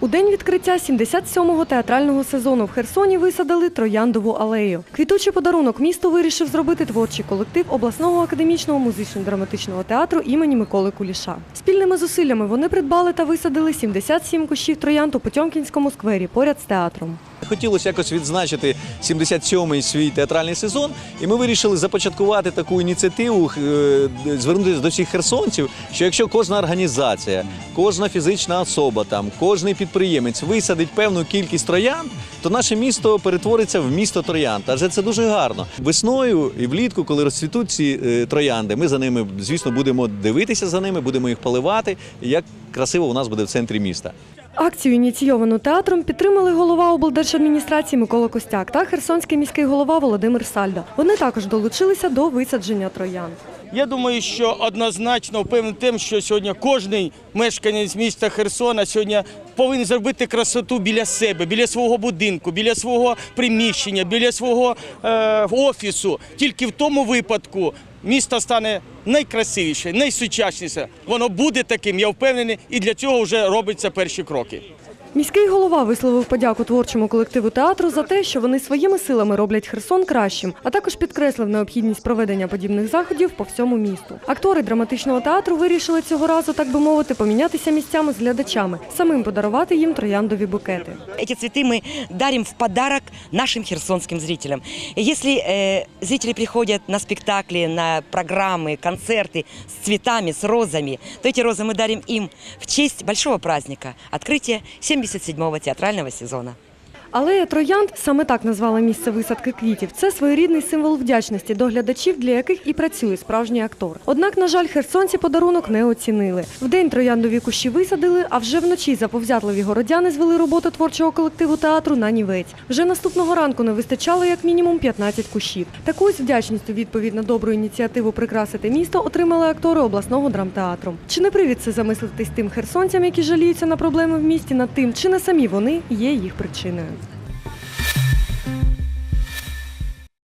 У день відкриття 77-го театрального сезону в Херсоні висадили Трояндову алею. Квітучий подарунок місту вирішив зробити творчий колектив обласного академічного музично-драматичного театру імені Миколи Куліша. Спільними зусиллями вони придбали та висадили 77 кущів троянд у Потьомкінському сквері поряд з театром. Хотілося якось відзначити 77-й свій театральний сезон, і ми вирішили започаткувати таку ініціативу, е, звернутися до всіх херсонців, що якщо кожна організація, кожна фізична особа, там, кожний підприємець висадить певну кількість троянд, то наше місто перетвориться в місто троянд. Адже це дуже гарно. Весною і влітку, коли розцвітуть ці е, троянди, ми за ними, звісно, будемо дивитися за ними, будемо їх поливати. Як красиво у нас буде в центрі міста. Акцію, ініційовану театром, підтримали голова облдержадміністрації Микола Костяк та херсонський міський голова Володимир Сальдо. Вони також долучилися до висадження троянд. Я думаю, що однозначно впевнений тим, що сьогодні кожний мешканець міста Херсона сьогодні повинен зробити красоту біля себе, біля свого будинку, біля свого приміщення, біля свого е, офісу. Тільки в тому випадку місто стане найкрасивіше, найсучасніше. Воно буде таким, я впевнений, і для цього вже робляться перші кроки. Міський голова висловив подяку творчому колективу театру за те, що вони своїми силами роблять Херсон кращим, а також підкреслив необхідність проведення подібних заходів по всьому місту. Актори драматичного театру вирішили цього разу, так би мовити, помінятися місцями з глядачами, самим подарувати їм трояндові букети. Эти цветы мы дарим в подарок нашим херсонским зрителям. И Если э, зрители приходят на спектакли, на программы, концерты с цветами, с розами, то эти розы мы дарим им в честь большого праздника – открытия 77-го театрального сезона. Алея троянд саме так назвала місце висадки квітів. Це своєрідний символ вдячності до глядачів, для яких і працює справжній актор. Однак, на жаль, херсонці подарунок не оцінили. Вдень трояндові кущі висадили, а вже вночі заповзятливі городяни звели роботу творчого колективу театру на нівець. Вже наступного ранку не вистачало як мінімум 15 кущів. Таку вдячність у відповідь на добру ініціативу прикрасити місто отримали актори обласного драмтеатру. Чи не привід це замислитись тим херсонцям, які жаліються на проблеми в місті, над тим, чи не самі вони є їх причиною?